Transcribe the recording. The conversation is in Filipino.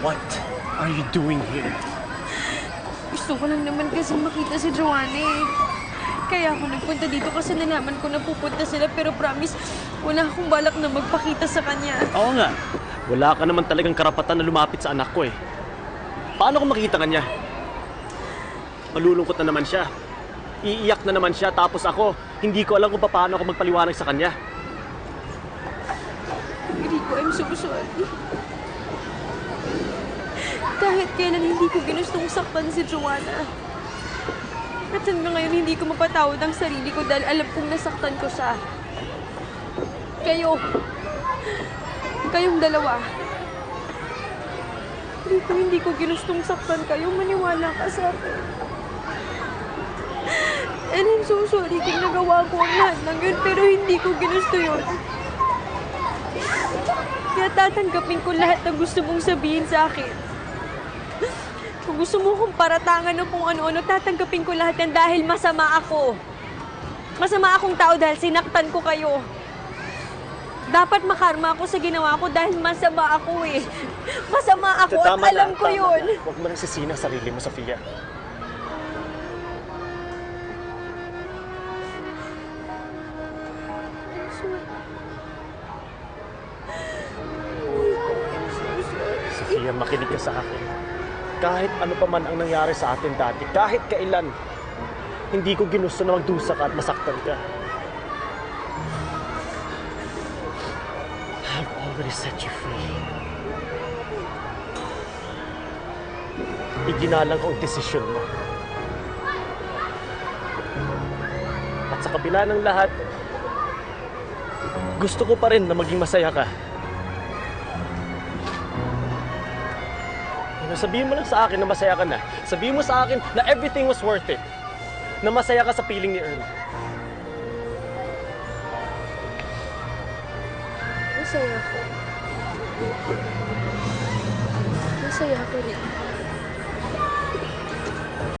What are you doing here? Gusto ko lang naman kasi makita si Joanna eh. Kaya ako nagpunta dito kasi nalaman ko na pupunta sila pero promise, wala akong balak na magpakita sa kanya. Oo nga. Wala ka naman talagang karapatan na lumapit sa anak ko eh. Paano ko makita kanya? Malulungkot na naman siya. Iiyak na naman siya tapos ako, hindi ko alam kung paano ako magpaliwanag sa kanya. Rico, I'm so sorry. Kahit kailan hindi ko ginustong saktan si Joanna. At hanggang ngayon hindi ko mapatawad ang sarili ko dahil alam kong nasaktan ko siya. Kayo. Kayong dalawa. Rico, hindi ko ginustong saktan kayo. Maniwala ka sa akin. And I'm so sorry kung nagawa ko ang lahat ng yun, pero hindi ko ginusto yun. Kaya tatanggapin ko lahat ng gusto mong sabihin sa akin. Kung gusto mo kong paratangan o kung ano-ano, tatanggapin ko lahat yan dahil masama ako. Masama akong tao dahil sinaktan ko kayo. Dapat makarma ako sa ginawa ko dahil masama ako eh. Masama ako at Tama na, alam ko tama yun. na. Huwag mo nang sisina sarili mo, Sofia. Sofia, makinig ka sa akin. Kahit ano pa man ang nangyari sa atin dati, kahit kailan, hindi ko ginusto na magdusa ka at masaktan ka. I've already set you free. Iginalang ko ang desisyon mo. At sa kabila ng lahat, gusto ko pa rin na maging masaya ka. Ano, sabihin mo lang sa akin na masaya ka na. Sabihin mo sa akin na everything was worth it. Na masaya ka sa piling ni Earl. Masaya ako. Masaya ako rin.